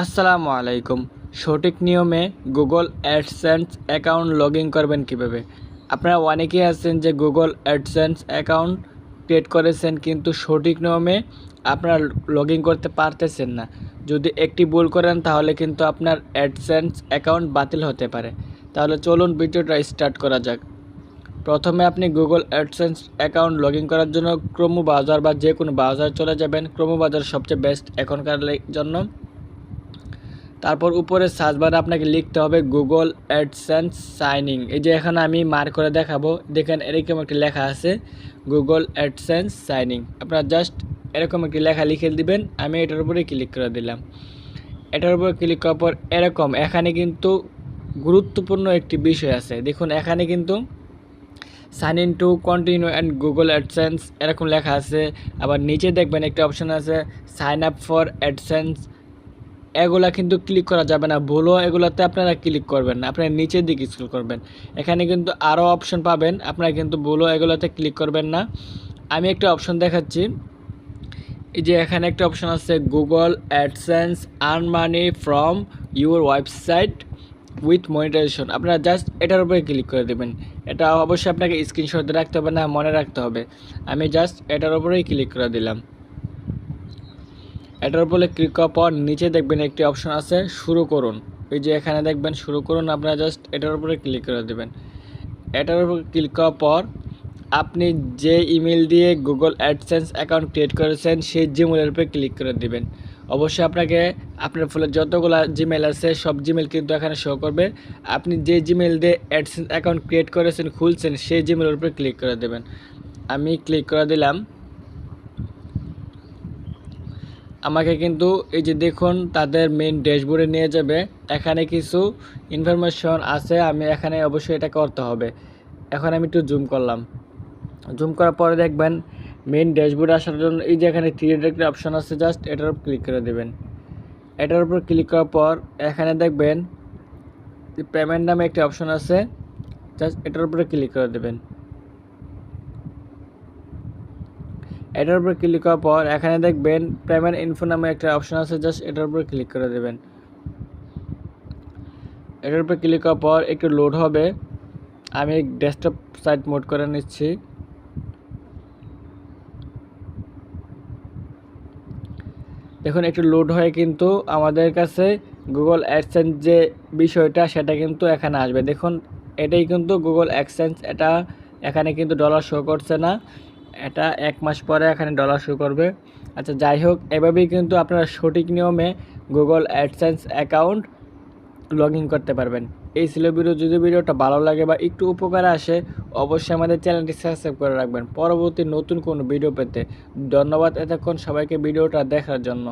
আসসালামু আলাইকুম। সঠিক নিয়মে Google AdSense account log in করবেন কীভাবে? আপনারা অনেকেই আছেন যে গুগল অ্যাডসেন্স অ্যাকাউন্ট ক্রিয়েট করেছেন কিন্তু সঠিক নিয়মে আপনারা লগ ইন করতে পারতেছেন না। যদি একটি ভুল করেন তাহলে কিন্তু আপনার অ্যাডসেন্স অ্যাকাউন্ট বাতিল হতে পারে। তাহলে চলুন ভিডিওটা স্টার্ট করা যাক। প্রথমে আপনি গুগল অ্যাডসেন্স অ্যাকাউন্ট লগ করার জন্য ক্রোমো ব্রাউজার বা যে কোনো ব্রাউজার চলে যাবেন। ক্রোমো ব্রাউজার সবচেয়ে বেস্ট এখনকার জন্য। তারপর উপরে সার্চ বারে আপনাকে লিখতে হবে গুগল অ্যাডসেন্স সাইনিং এই যে এখানে আমি মার করে দেখাবো, দেখেন এরকম একটি লেখা আছে গুগল অ্যাডসেন্স সাইনিং আপনারা জাস্ট এরকম একটি লেখা লিখে দিবেন, আমি এটার উপরে ক্লিক করে দিলাম। এটার উপরে ক্লিক করার পর এরকম, এখানে কিন্তু গুরুত্বপূর্ণ একটি বিষয় আছে। দেখুন, এখানে কিন্তু sign in to continue and Google AdSense এরকম লেখা আছে। আবার নিচে দেখবেন একটি অপশন আছে সাইন আপ ফর অ্যাডসেন্স এগুলা কিন্তু ক্লিক করা যাবে না। ভুলও এগুলাতে আপনারা ক্লিক করবেন না। আপনারা নিচের দিকে স্ক্রল করবেন। এখানে কিন্তু আরও অপশন পাবেন। আপনারা কিন্তু ভুলও এগুলাতে ক্লিক করবেন না। আমি একটা অপশন দেখাচ্ছি। এই যে এখানে একটা অপশন আছে Google AdSense earn money from your website with monetization আপনারা জাস্ট এটার উপরে ক্লিক করে দেবেন। এটা অবশ্যই আপনাকে স্ক্রিনশট রাখতে হবে না, মনে রাখতে হবে। আমি জাস্ট এটার উপরেই ক্লিক করে দিলাম। এটার উপরে ক্লিক করার পর নিচে দেখবেন একটি অপশন আছে শুরু করুন। এই যে এখানে দেখবেন শুরু করুন, আপনারা জাস্ট এটার উপরে ক্লিক করে দেবেন। এটার উপর ক্লিক করার পর আপনি যে ইমেল দিয়ে গুগল অ্যাডসেন্স অ্যাকাউন্ট ক্রিয়েট করেছেন, সেই জিমেলের উপরে ক্লিক করে দেবেন। অবশ্যই আপনাকে আপনার ফলে যতগুলো জিমেল আছে, সব জিমেল কিন্তু এখানে শো করবে। আপনি যে জিমেল দিয়ে অ্যাডসেন্স অ্যাকাউন্ট ক্রিয়েট করেছেন, খুলছেন, সেই জিমেলের উপরে ক্লিক করে দেবেন। আমি ক্লিক করে দিলাম। আমাকে কিন্তু এই যে দেখুন তাদের মেন ড্যাশবোর্ডে নিয়ে যাবে। এখানে কিছু ইনফরমেশন আছে, আমি এখানে অবশ্যই এটা করতে হবে। এখন আমি একটু জুম করলাম। জুম করার পরে দেখবেন মেন ড্যাশবোর্ডে আসার জন্য এই যে এখানে থ্রি একটা অপশন আছে জাস্ট এটার উপর ক্লিক করে দেবেন। এটার উপর ক্লিক করার পর এখানে দেখবেন পেমেন্ট নামে একটা অপশন আছে জাস্ট এটার উপরে ক্লিক করে দেবেন। এটার উপর ক্লিক করার পর এখানে দেখবেন পেমেন্ট ইনফো নামে একটা অপশন আছে জাস্ট এটার উপর ক্লিক করে দেবেন। এটার উপর ক্লিক করার পর একটু লোড হবে। আমি ডেস্কটপ সাইট মোড করে নিচ্ছি। দেখুন, একটু লোড হয়ে কিন্তু আমাদের কাছে গুগল অ্যাডসেন্স যে বিষয়টা, সেটা কিন্তু এখানে আসবে। দেখুন, এটাই কিন্তু গুগল অ্যাডসেন্স এটা এখানে কিন্তু ডলার শো করছে না। এটা এক মাস পরে এখানে ডলার শুরু করবে। আচ্ছা যাই হোক, এভাবেই কিন্তু আপনারা সঠিক নিয়মে গুগল অ্যাডসেন্স অ্যাকাউন্ট লগ করতে পারবেন। এই ছিল ভিডিও যদি ভিডিওটা ভালো লাগে বা একটু উপকারে আসে, অবশ্যই আমাদের চ্যানেলটি সাবস্ক্রাইব করে রাখবেন। পরবর্তী নতুন কোনো ভিডিও পেতে ধন্যবাদ এতক্ষণ সবাইকে ভিডিওটা দেখার জন্য।